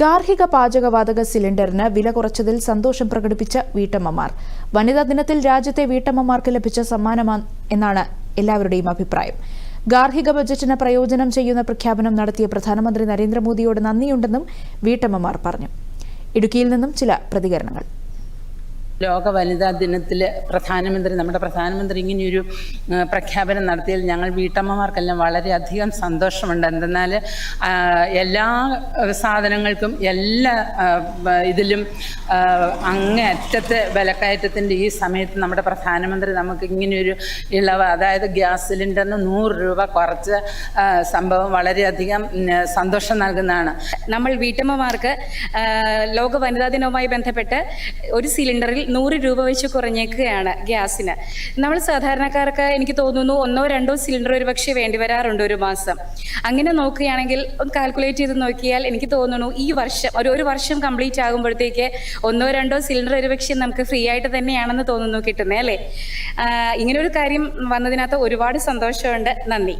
ഗാർഹിക പാചകവാതക സിലിണ്ടറിന് വില കുറച്ചതിൽ സന്തോഷം പ്രകടിപ്പിച്ച വീട്ടമ്മമാർ. വനിതാ ദിനത്തിൽ രാജ്യത്തെ വീട്ടമ്മമാർക്ക് ലഭിച്ച സമ്മാനമാണ് എന്നാണ് എല്ലാവരുടെയും അഭിപ്രായം. ഗാർഹിക ബജറ്റിന് പ്രയോജനം ചെയ്യുന്ന പ്രഖ്യാപനം നടത്തിയ പ്രധാനമന്ത്രി നരേന്ദ്രമോദിയോട് നന്ദിയുണ്ടെന്നും വീട്ടമ്മമാർ പറഞ്ഞു. ഇടുക്കിയിൽ നിന്നും ചില പ്രതികരണങ്ങൾ. ലോക വനിതാ ദിനത്തിൽ പ്രധാനമന്ത്രി നമ്മുടെ പ്രധാനമന്ത്രി ഇങ്ങനെയൊരു പ്രഖ്യാപനം നടത്തിയതിൽ ഞങ്ങൾ വീട്ടമ്മമാർക്കെല്ലാം വളരെയധികം സന്തോഷമുണ്ട്. എന്തെന്നാൽ എല്ലാ സാധനങ്ങൾക്കും എല്ലാ ഇതിലും അങ്ങേയറ്റത്തെ വിലക്കയറ്റത്തിന്റെ ഈ സമയത്ത് നമ്മുടെ പ്രധാനമന്ത്രി നമുക്ക് ഇങ്ങനെയൊരു ഇളവ് അതായത് ഗ്യാസ് സിലിണ്ടറിന് നൂറ് രൂപ കുറച്ച് സംഭവം വളരെയധികം സന്തോഷം നൽകുന്നതാണ്. നമ്മൾ വീട്ടമ്മമാർക്ക് ലോക വനിതാ ദിനവുമായി ബന്ധപ്പെട്ട് ഒരു സിലിണ്ടറിൽ നൂറ് രൂപ വെച്ച് കുറഞ്ഞേക്കുകയാണ് ഗ്യാസിന്. നമ്മൾ സാധാരണക്കാർക്ക് എനിക്ക് തോന്നുന്നു ഒന്നോ രണ്ടോ സിലിണ്ടർ ഒരു പക്ഷേ വേണ്ടി വരാറുണ്ട് ഒരു മാസം. അങ്ങനെ നോക്കുകയാണെങ്കിൽ ഒന്ന് കാൽക്കുലേറ്റ് ചെയ്ത് നോക്കിയാൽ എനിക്ക് തോന്നുന്നു ഈ വർഷം ഒരു ഒരു വർഷം കംപ്ലീറ്റ് ആകുമ്പോഴത്തേക്ക് ഒന്നോ രണ്ടോ സിലിണ്ടർ ഒരു പക്ഷേ നമുക്ക് ഫ്രീ ആയിട്ട് തന്നെയാണെന്ന് തോന്നുന്നു കിട്ടുന്നത് അല്ലേ? ഇങ്ങനെ ഒരു കാര്യം വന്നതിനകത്ത് ഒരുപാട് സന്തോഷമുണ്ട്. നന്ദി.